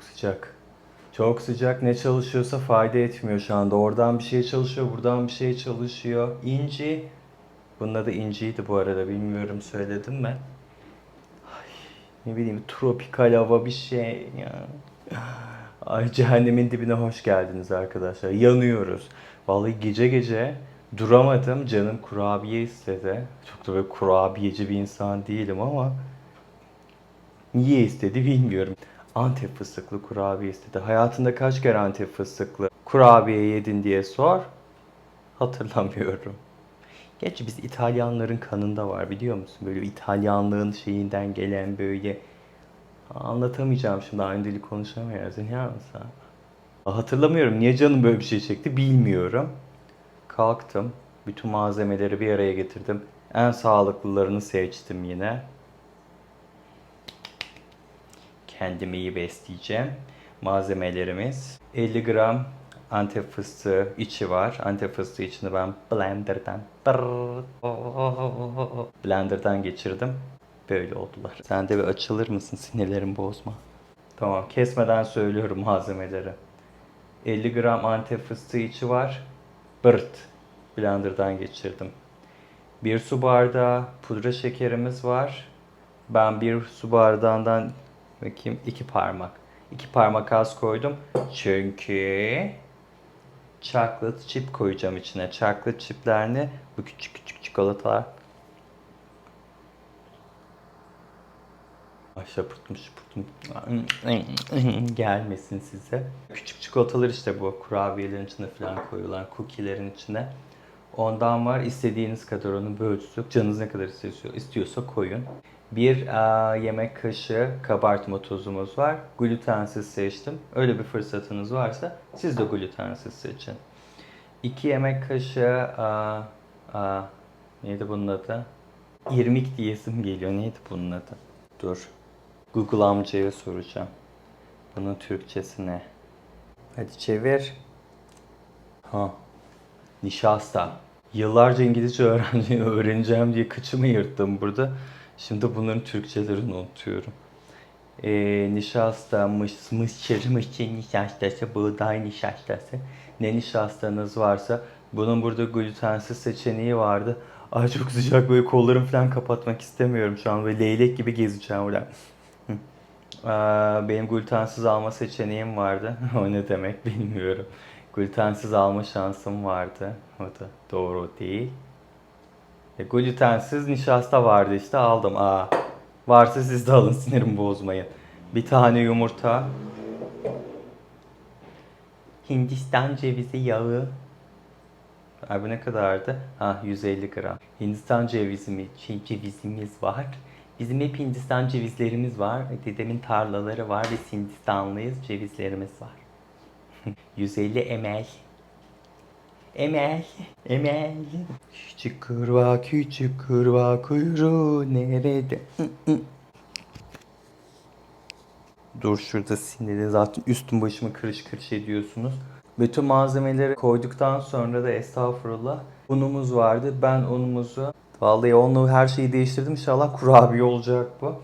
Çok sıcak. Çok sıcak ne çalışıyorsa fayda etmiyor şu anda. Oradan bir şey çalışıyor, buradan bir şey çalışıyor. İnci. Bunun adı İnci'ydi bu arada. Bilmiyorum söyledim mi? Ay, ne bileyim tropikal hava bir şey ya. Ay cehennemin dibine hoş geldiniz arkadaşlar. Yanıyoruz. Vallahi gece gece duramadım. Canım kurabiye istedi. Çok da böyle kurabiyeci bir insan değilim ama niye istedi bilmiyorum. Antep fıstıklı kurabiye istedi. Hayatında kaç kere Antep fıstıklı kurabiye yedin diye sor. Hatırlamıyorum. Gerçi biz İtalyanların kanında var biliyor musun? Böyle İtalyanlığın şeyinden gelen böyle anlatamayacağım şimdi aynı dili konuşamıyoruz. Ne yapsa? Hatırlamıyorum. Niye canım böyle bir şey çekti bilmiyorum. Kalktım. Bütün malzemeleri bir araya getirdim. En sağlıklılarını seçtim yine. Kendimi iyi besleyeceğim. Malzemelerimiz 50 gram Antep fıstığı içi var. Antep fıstığı içini ben blenderdan blenderdan geçirdim. Böyle oldular. Sen de bir açılır mısın? Sinirlerimi bozma. Tamam. Kesmeden söylüyorum malzemeleri. 50 gram Antep fıstığı içi var. Bırt. Blenderdan geçirdim. Bir su bardağı pudra şekerimiz var. Ben bir su bardağından bakayım iki parmak. İki parmak az koydum. Çünkü chocolate chip koyacağım içine. Chocolate chiplerini bu küçük küçük çikolatalar. Ay şapırtım şapırtım. Gelmesin size. Küçük çikolatalar işte bu. Kurabiyelerin içine falan koyulan. Cookie'lerin içine. Ondan var. istediğiniz kadar onun bir ölçüsü yok. Canınız ne kadar istiyorsa, istiyorsa koyun. Bir aa, yemek kaşığı kabartma tozumuz var. Glutensiz seçtim. Öyle bir fırsatınız varsa siz de glutensiz seçin. 2 yemek kaşığı aa, aa, neydi bunun adı? İrmik diyesim geliyor. Neydi bunun adı? Dur. Google amcaya soracağım. Bunun Türkçesi ne? Hadi çevir. Ha. Nişasta. Yıllarca İngilizce öğreneceğim diye kıçımı yırttım burada. Şimdi bunların Türkçelerini unutuyorum. Ee, nişasta, mış, mısır, mısır nişastası, buğday nişastası. Ne nişastanız varsa. Bunun burada glutensiz seçeneği vardı. Ay çok sıcak böyle kollarımı falan kapatmak istemiyorum şu an. Böyle leylek gibi gezeceğim burada. Hı. Aa, Benim glutensiz alma seçeneğim vardı. o ne demek bilmiyorum. Glutensiz alma şansım vardı. O da doğru değil. E, glutensiz nişasta vardı işte aldım. Aa, varsa siz de alın sinirimi bozmayın. Bir tane yumurta. Hindistan cevizi yağı. Ay bu ne kadardı? Ha 150 gram. Hindistan cevizimi, şey, cevizimiz var. Bizim hep Hindistan cevizlerimiz var. Dedemin tarlaları var. Biz Hindistanlıyız. Cevizlerimiz var. 150 ml. Emel, Emel. Küçük kurbağa, küçük kurbağa kuyruğu nerede? Dur şurada sinirli zaten üstüm başımı kırış kırış ediyorsunuz. Bütün malzemeleri koyduktan sonra da estağfurullah unumuz vardı. Ben unumuzu vallahi onunla her şeyi değiştirdim. İnşallah kurabiye olacak bu.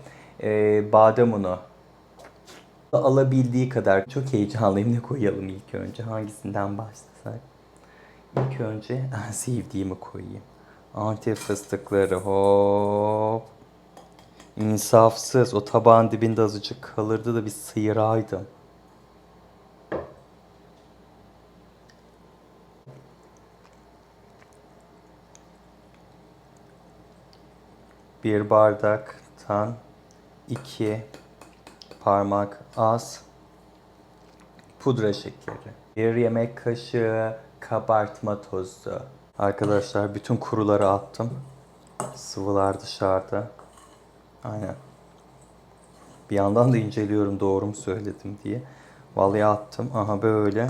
Ee, badem unu. Alabildiği kadar. Çok heyecanlıyım. Ne koyalım ilk önce? Hangisinden başlasak? İlk önce en sevdiğimi koyayım. Antep fıstıkları hop. İnsafsız. O tabağın dibinde azıcık kalırdı da bir sıyıraydım. Bir bardaktan iki parmak az pudra şekeri. Bir yemek kaşığı kabartma tozu. Arkadaşlar bütün kuruları attım. Sıvılar dışarıda. Aynen. Bir yandan da inceliyorum doğru mu söyledim diye. Vallahi attım. Aha böyle.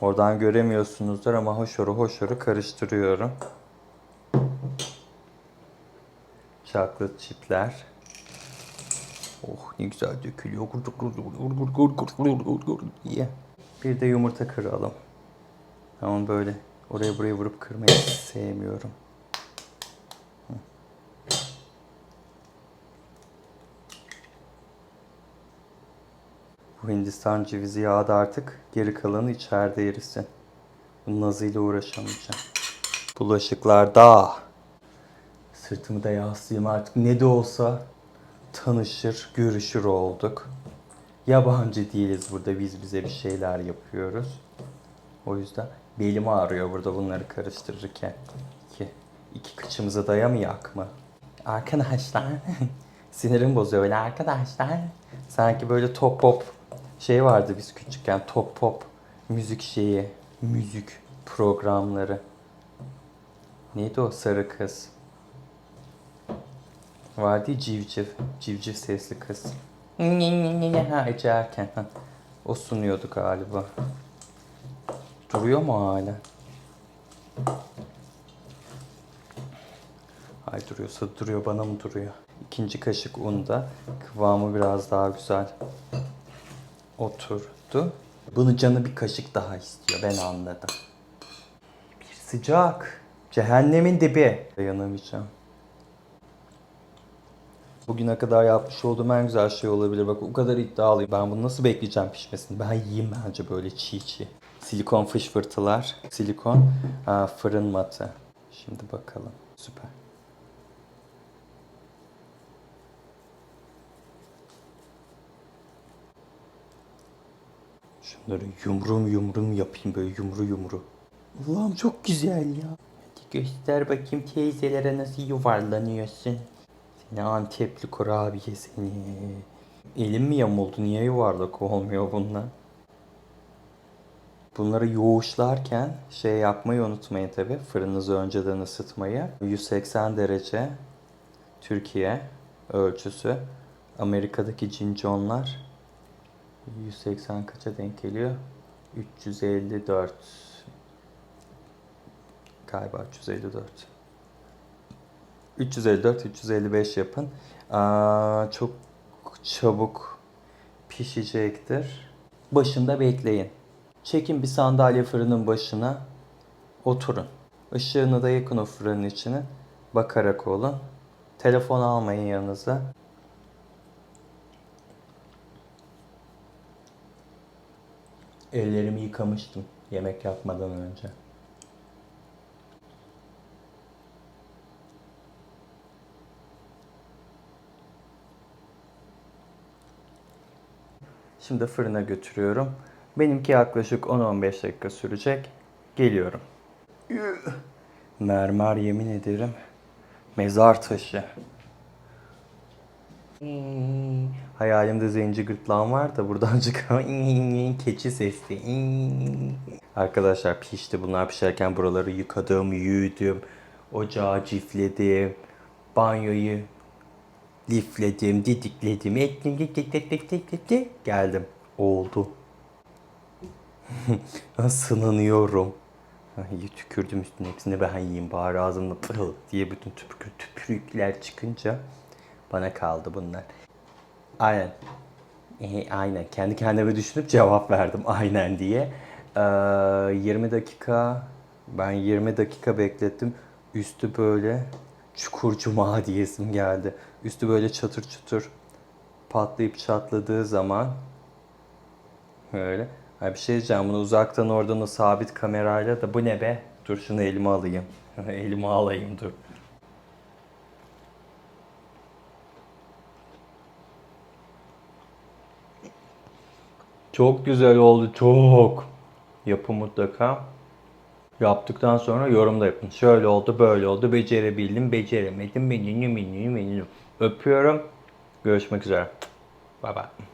Oradan göremiyorsunuzdur ama hoşoru hoşoru karıştırıyorum. Chocolate chipler. Oh ne güzel dökülüyor. diye. Bir de yumurta kıralım. Ama böyle oraya buraya vurup kırmayı sevmiyorum. Bu Hindistan cevizi yağı da artık geri kalanı içeride erisin. Bunun nazıyla uğraşamayacağım. Bulaşıklar da. Sırtımı da yaslayayım artık. Ne de olsa tanışır, görüşür olduk. Yabancı değiliz burada. Biz bize bir şeyler yapıyoruz. O yüzden belim ağrıyor burada bunları karıştırırken. İki, iki kıçımıza dayamayak mı? Arkadaşlar sinirim bozuyor böyle arkadaşlar. Sanki böyle top pop şey vardı biz küçükken top pop müzik şeyi, müzik programları. Neydi o sarı kız? Ya civciv, civciv sesli kız. Ha Ece Erken. ha. O sunuyordu galiba. Duruyor mu hala? Ay duruyorsa duruyor bana mı duruyor? İkinci kaşık unda kıvamı biraz daha güzel oturdu. Bunu canı bir kaşık daha istiyor ben anladım. Bir sıcak. Cehennemin dibi. Dayanamayacağım. Bugüne kadar yapmış olduğum en güzel şey olabilir. Bak o kadar iddialıyım. Ben bunu nasıl bekleyeceğim pişmesini? Ben yiyeyim bence böyle çiğ çiğ. Silikon fışfırtılar. Silikon aa, fırın matı. Şimdi bakalım. Süper. Şunları yumrum yumrum yapayım böyle yumru yumru. Allah'ım çok güzel ya. Hadi göster bakayım teyzelere nasıl yuvarlanıyorsun. Seni Antepli kurabiye seni. Elim mi yamuldu? Niye yuvarlak olmuyor bunlar? Bunları yoğuşlarken şey yapmayı unutmayın tabi. Fırınınızı önceden ısıtmayı. 180 derece Türkiye ölçüsü. Amerika'daki cinconlar 180 kaça denk geliyor? 354 galiba 354 354 355 yapın. Aa, çok çabuk pişecektir. Başında bekleyin. Çekin bir sandalye fırının başına. Oturun. Işığını da yakın o fırının içine. Bakarak olun. Telefon almayın yanınıza. Ellerimi yıkamıştım yemek yapmadan önce. Şimdi fırına götürüyorum. Benimki yaklaşık 10-15 dakika sürecek. Geliyorum. Mermer yemin ederim. Mezar taşı. Hayalimde zenci gırtlağım var da buradan çıkan keçi sesli. Arkadaşlar pişti. Bunlar pişerken buraları yıkadım, yüydüm. Ocağı cifledim. Banyoyu lifledim, didikledim, ettim, dik dik dik dik. geldim. Oldu. Sınanıyorum. Ay, tükürdüm üstüne hepsini ben yiyeyim bari ağzımda pırıl diye bütün tüpür, tüpürükler çıkınca bana kaldı bunlar. Aynen. E, aynen. Kendi kendime düşünüp cevap verdim aynen diye. Ee, 20 dakika ben 20 dakika beklettim. Üstü böyle çukur diyesim geldi. Üstü böyle çatır çutur patlayıp çatladığı zaman böyle. Ha bir şey diyeceğim bunu uzaktan oradan o sabit kamerayla da bu ne be? Dur şunu elime alayım. elime alayım dur. Çok güzel oldu çok. Yapın mutlaka. Yaptıktan sonra yorum da yapın. Şöyle oldu, böyle oldu, becerebildim, beceremedim, benim, benim, benim. Öpüyorum. Görüşmek üzere. Bye bye.